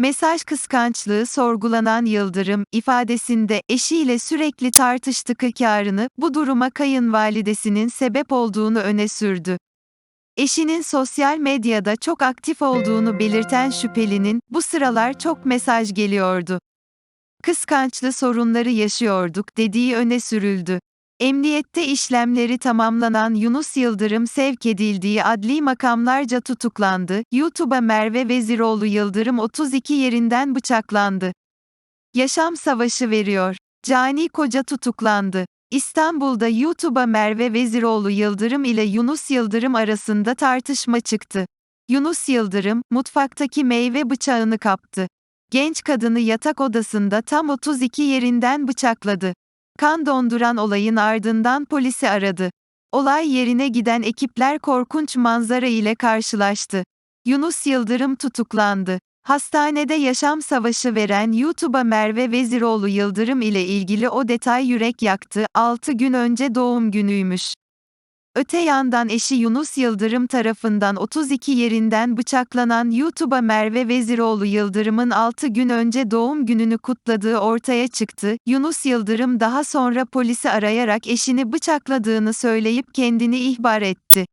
Mesaj kıskançlığı sorgulanan Yıldırım, ifadesinde eşiyle sürekli tartıştık hikârını, bu duruma kayınvalidesinin sebep olduğunu öne sürdü. Eşinin sosyal medyada çok aktif olduğunu belirten şüphelinin, bu sıralar çok mesaj geliyordu. Kıskançlı sorunları yaşıyorduk dediği öne sürüldü. Emniyette işlemleri tamamlanan Yunus Yıldırım sevk edildiği adli makamlarca tutuklandı. YouTube'a Merve Veziroğlu Yıldırım 32 yerinden bıçaklandı. Yaşam savaşı veriyor. Cani Koca tutuklandı. İstanbul'da YouTube'a Merve Veziroğlu Yıldırım ile Yunus Yıldırım arasında tartışma çıktı. Yunus Yıldırım, mutfaktaki meyve bıçağını kaptı. Genç kadını yatak odasında tam 32 yerinden bıçakladı. Kan donduran olayın ardından polisi aradı. Olay yerine giden ekipler korkunç manzara ile karşılaştı. Yunus Yıldırım tutuklandı. Hastanede yaşam savaşı veren YouTube'a Merve Veziroğlu Yıldırım ile ilgili o detay yürek yaktı. 6 gün önce doğum günüymüş. Öte yandan eşi Yunus Yıldırım tarafından 32 yerinden bıçaklanan YouTube'a Merve Veziroğlu Yıldırım'ın 6 gün önce doğum gününü kutladığı ortaya çıktı. Yunus Yıldırım daha sonra polisi arayarak eşini bıçakladığını söyleyip kendini ihbar etti.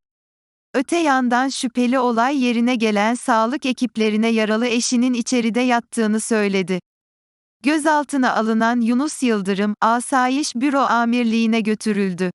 Öte yandan şüpheli olay yerine gelen sağlık ekiplerine yaralı eşinin içeride yattığını söyledi. Gözaltına alınan Yunus Yıldırım, Asayiş Büro Amirliğine götürüldü.